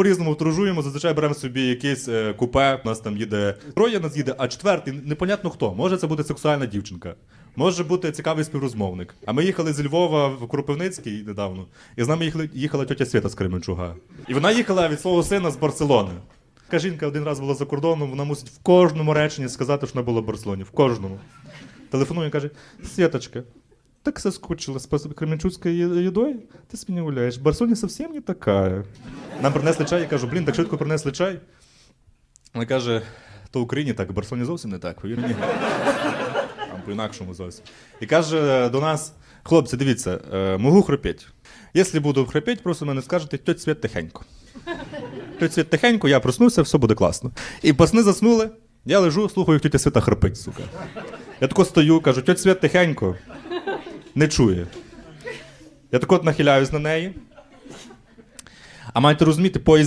по-різному тружуємо, зазвичай беремо собі якесь е, купе, у нас там їде троє нас їде, а четвертий непонятно хто. Може це бути сексуальна дівчинка, може бути цікавий співрозмовник. А ми їхали з Львова в Кропивницький недавно, і з нами їхали, їхала тьотя Свята з Кременчуга. І вона їхала від свого сина з Барселони. Така жінка один раз була за кордоном, вона мусить в кожному реченні сказати, що вона була в Барселоні. В кожному. Телефонує і каже: Світочка, так соскучилась по кременчуцькой едой? Ти собі не гуляєш. Барселона совсем не така. Нам принесли чай, я кажу, блін, так швидко принесли чай. Вона каже, то в Україні так, в Барселоні зовсім не так, повір мені. Там по-інакшому зовсім. І каже до нас: хлопці, дивіться, е, можу хрипеть. Якщо буду хрипеть, просто мене скажете, тьоть Свят тихенько. Тьоть Свят тихенько, я проснуся, все буде класно. І пасни заснули, я лежу, слухаю, як тьотя Свята хрипить, сука. Я тако стою, кажу, тьоть Свят тихенько. Не чує. Я так от нахиляюсь на неї. А маєте розуміти, поїзд